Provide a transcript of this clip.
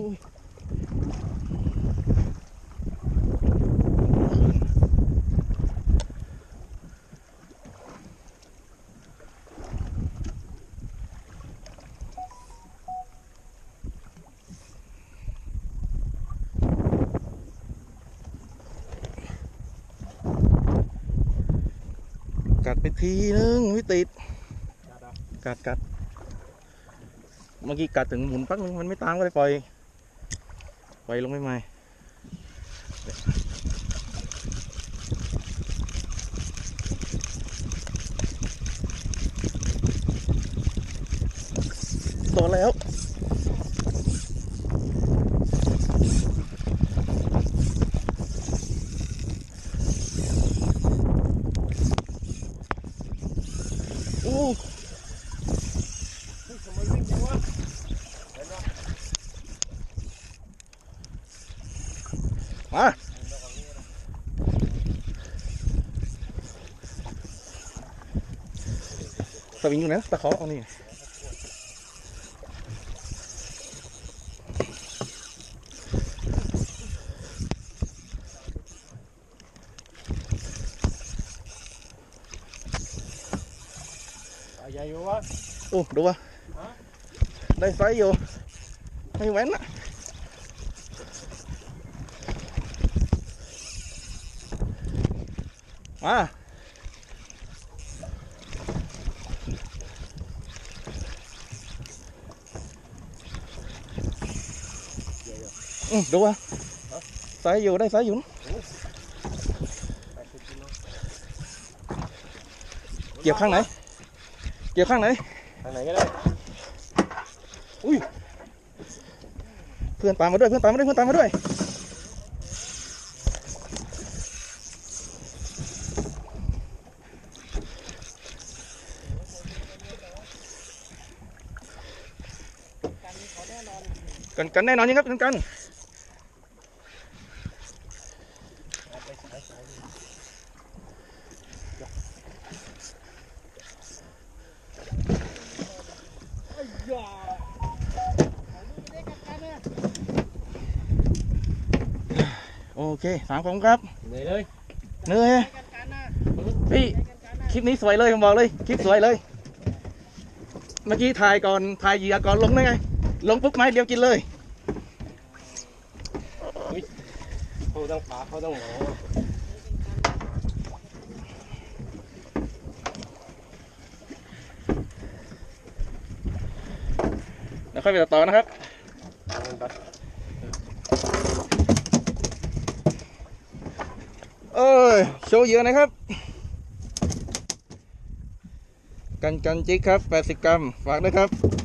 อุ้ยกัดไปทีนึงไม่ติด กัดกัด เมื่อกี้กัดถึงหมุนปักนึงมันไม่ตามก็เลยปล่อย ไว้ลงไม่ไหมโดนแล้ว มาสวิงอยู่ไหนตะขอเอานี่ ใหญ่อยู่วะ โอ้ดูว่าได้ไซส์อยู่ไม่แว้นอะมาอืมดูว่าไซส์อยู่ได้ไซส์อยู่เกี่ยวข้างไหน เกี่ยวข้างไหนทางไหนก็ได้ อุ้ย เพื่อนตามมาด้วย เพื่อนตามมาด้วย เพื่อนตามมาด้วย กันกันแน่นอนยังครับกันกันโอเคสามของครับเหนื่อยเลยเหนื่อยพี่คลิปนี้สวยเลยผมบอกเลย คลิปสวยเลย เมื่อกี้ถ่ายก่อนถ่ายเหยื่อก่อนลงได้ไง ลงปุ๊บไม้เดียวกินเลยเขาต้องปลาเขาต้องหมอแล้วค่อยไปตัดต่อนะครับเอ้ยโชว์เหยื่อหนะครับ กันกันจิกครับ 80 กรัม ฝากด้วยครับ